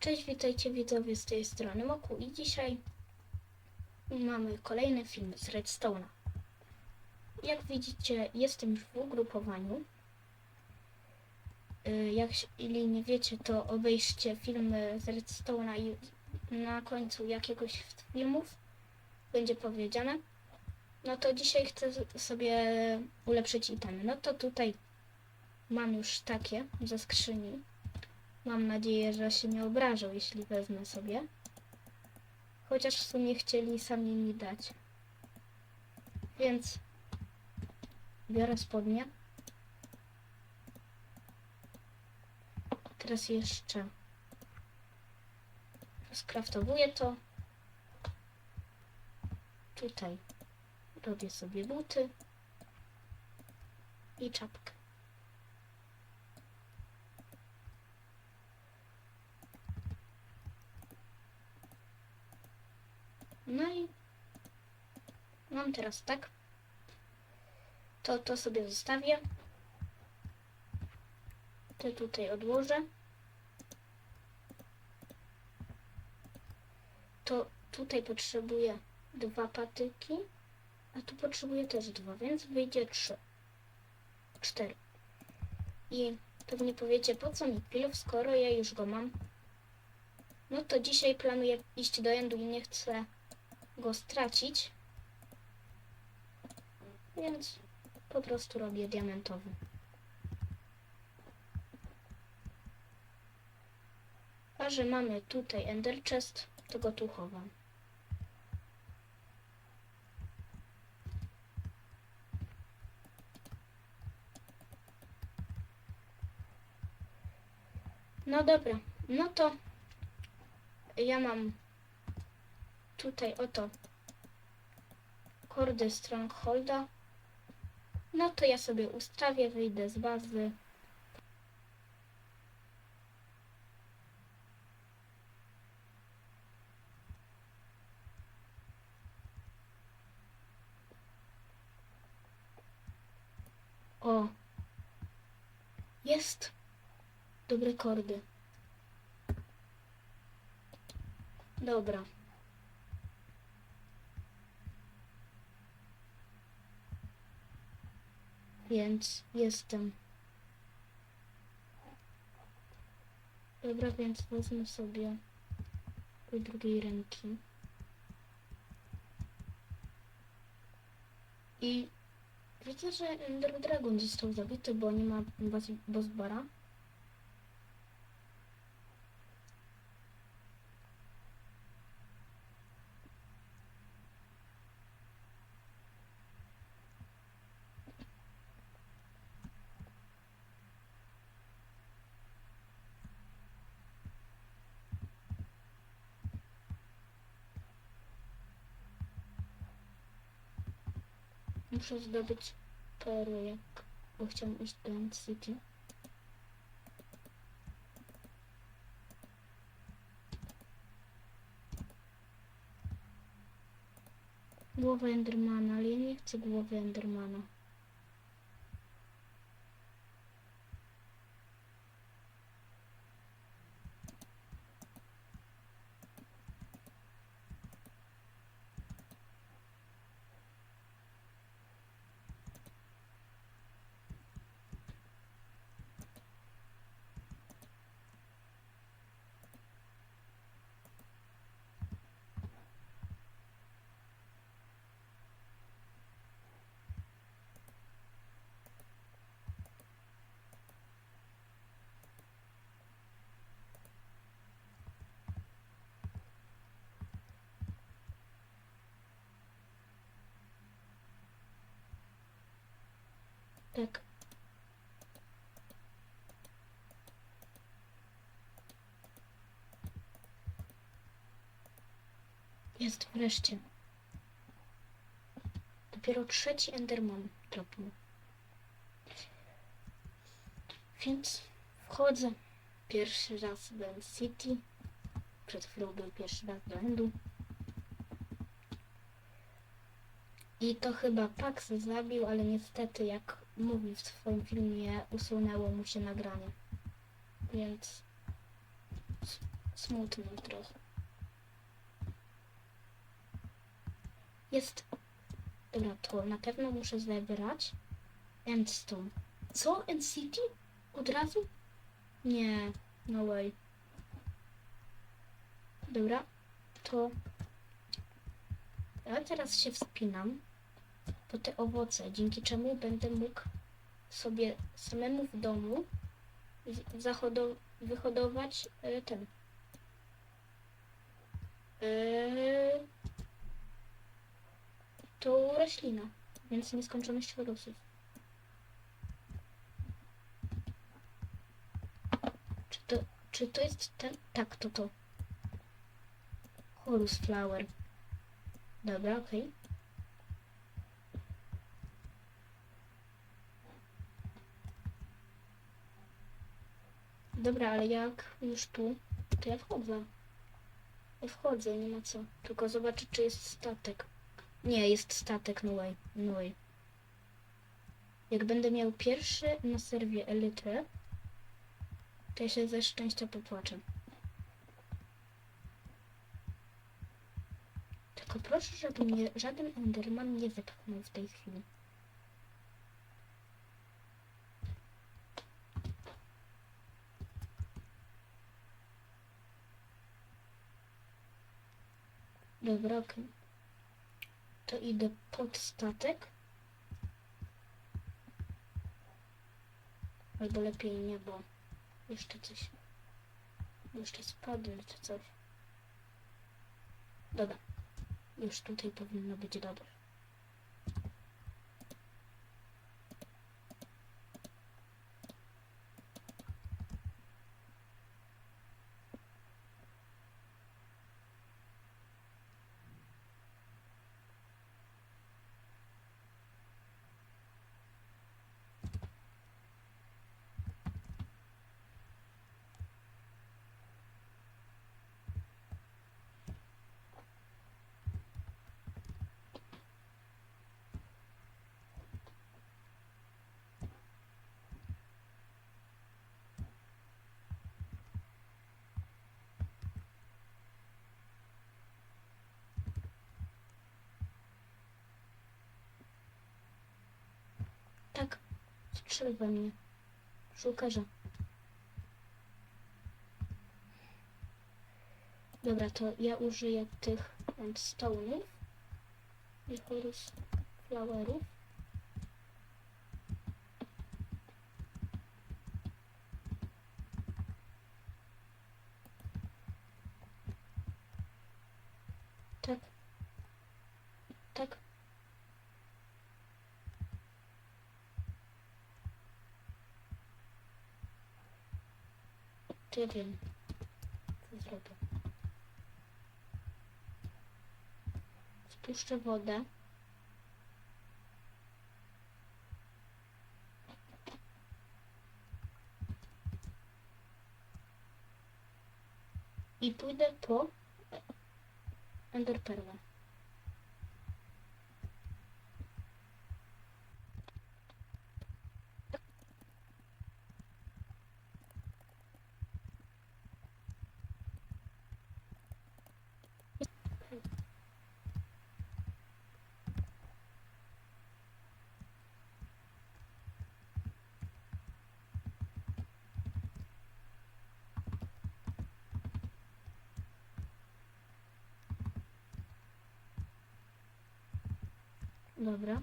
Cześć, witajcie widzowie z tej strony Moku i dzisiaj mamy kolejny film z Redstone'a. Jak widzicie, jestem już w ugrupowaniu. Y, jeśli nie wiecie, to obejrzcie filmy z Redstone'a i na końcu jakiegoś z filmów będzie powiedziane. No to dzisiaj chcę sobie ulepszyć itemy. No to tutaj mam już takie ze skrzyni. Mam nadzieję, że się nie obrażą, jeśli wezmę sobie. Chociaż w sumie chcieli sami mi dać. Więc biorę spodnie. Teraz jeszcze skraftowuję to. Tutaj robię sobie buty i czapkę. No i mam teraz tak. To to sobie zostawię. To tutaj odłożę. To tutaj potrzebuję dwa patyki, a tu potrzebuję też dwa, więc wyjdzie trzy. Cztery. I pewnie powiecie, po co mi pilów, skoro ja już go mam. No to dzisiaj planuję iść do endu i nie chcę go stracić. Więc po prostu robię diamentowy. A że mamy tutaj ender chest, to go tu chowam. No dobra, no to ja mam tutaj oto kordy Strongholda. No to ja sobie ustawię, wyjdę z bazy. O! Jest! Dobre kordy. Dobra. Więc jestem. Dobra, więc wezmę sobie do drugiej ręki. I widzę, że Ender Dragon został zabity, bo nie ma baz- Bozbara. Muszę zdobyć perły, jak, bo chciałam iść do End City. Głowa Endermana, ale ja nie chcę głowy Endermana. Tak. Jest wreszcie. Dopiero trzeci Enderman dropnął. Więc wchodzę pierwszy raz do End City. Przed chwilą był pierwszy raz do Endu. I to chyba Pax zabił, ale niestety, jak mówi w swoim filmie, usunęło mu się nagranie. Więc smutno trochę. Jest. Dobra, to na pewno muszę zebrać. Endstone. Co? NCT? Od razu? Nie, no way. Dobra, to ja teraz się wspinam po te owoce, dzięki czemu będę mógł sobie samemu w domu wyhodować e, ten. E, tą roślinę, więc nieskończoność horusów. Czy to, czy to jest ten? Tak, to to. Horus flower. Dobra, okej. Dobra, ale jak już tu, to ja wchodzę. Ja wchodzę, nie ma co. Tylko zobaczę, czy jest statek. Nie, jest statek, no way, no way. Jak będę miał pierwszy na serwie elytrę, to ja się ze szczęścia popłaczę. Tylko proszę, żeby mnie żaden Enderman nie zepchnął w tej chwili. Dobra, okej. To idę pod statek. Albo lepiej nie, bo jeszcze coś. Jeszcze spadnę czy coś. Dobra. Już tutaj powinno być dobrze. Tak. Strzel we mnie. Szukarza. Dobra, to ja użyję tych endstone'ów i chorus flowerów. Tak. To ja wiem, co zrobię. Spuszczę wodę. I pójdę po Enderpearlę. Dobra.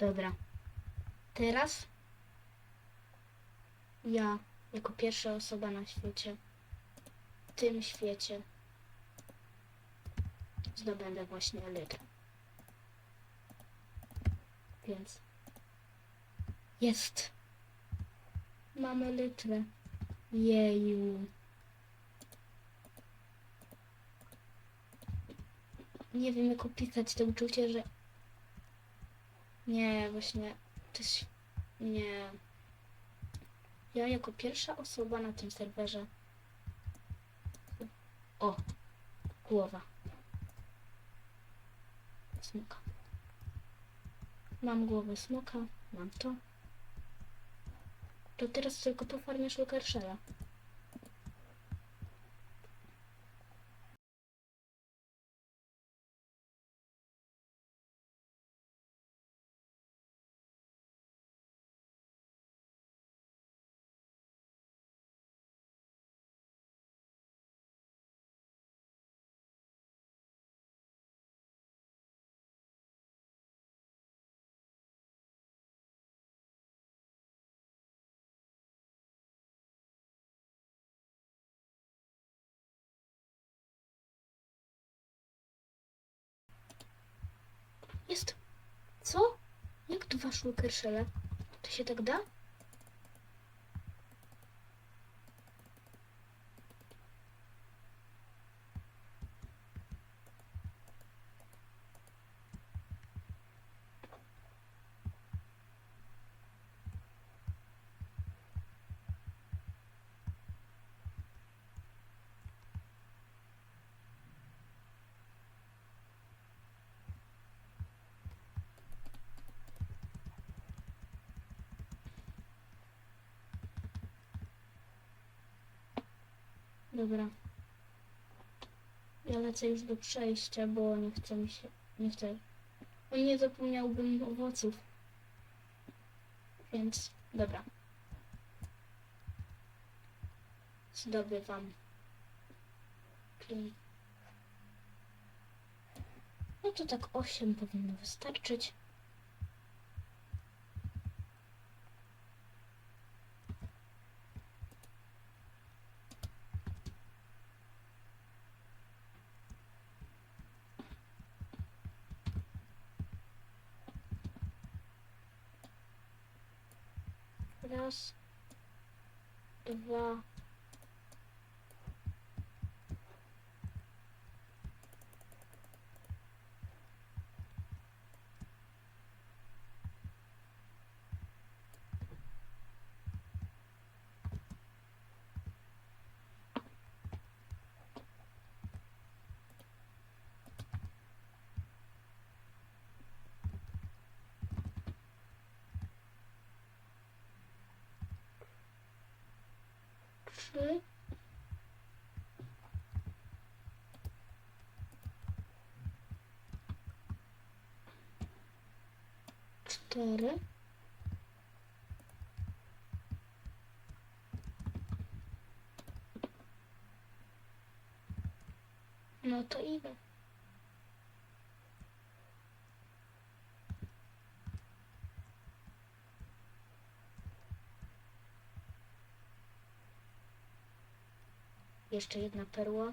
Dobra. teraz ja, jako pierwsza osoba na świecie, w tym świecie, zdobędę właśnie elytrę. Więc jest. Mamy litrę. Jeju. Nie wiem jak opisać to uczucie, że... Nie, właśnie... Jest... Nie. Ja jako pierwsza osoba na tym serwerze... O! Głowa. Smoka. Mam głowę smoka, mam to. To teraz tylko pofarmię Shulkershella. Jest. Co? Jak dwa Shulkershelle? To się tak da? Dobra. Ja lecę już do przejścia, bo nie chce mi się... Nie chcę... O nie zapomniałbym owoców. Więc... Dobra. Zdobywam. No to tak 8 powinno wystarczyć. Raz, dwa. Trzy, cztery, no to idę. Jeszcze jedna perła.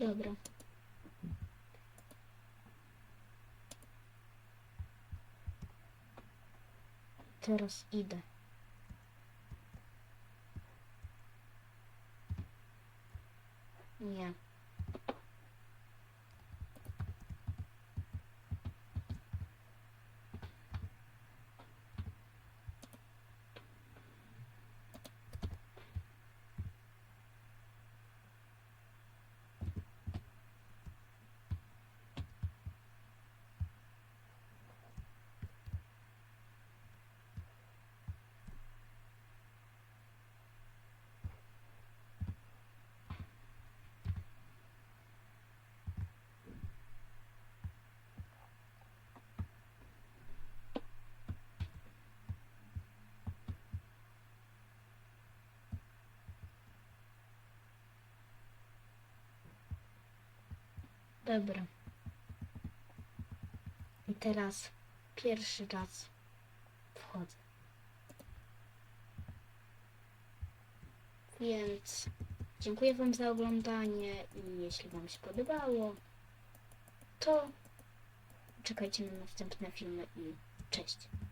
Dobra. Teraz idę. Nie. Dobra. I teraz pierwszy raz wchodzę. Więc dziękuję Wam za oglądanie i jeśli Wam się podobało, to czekajcie na następne filmy i cześć.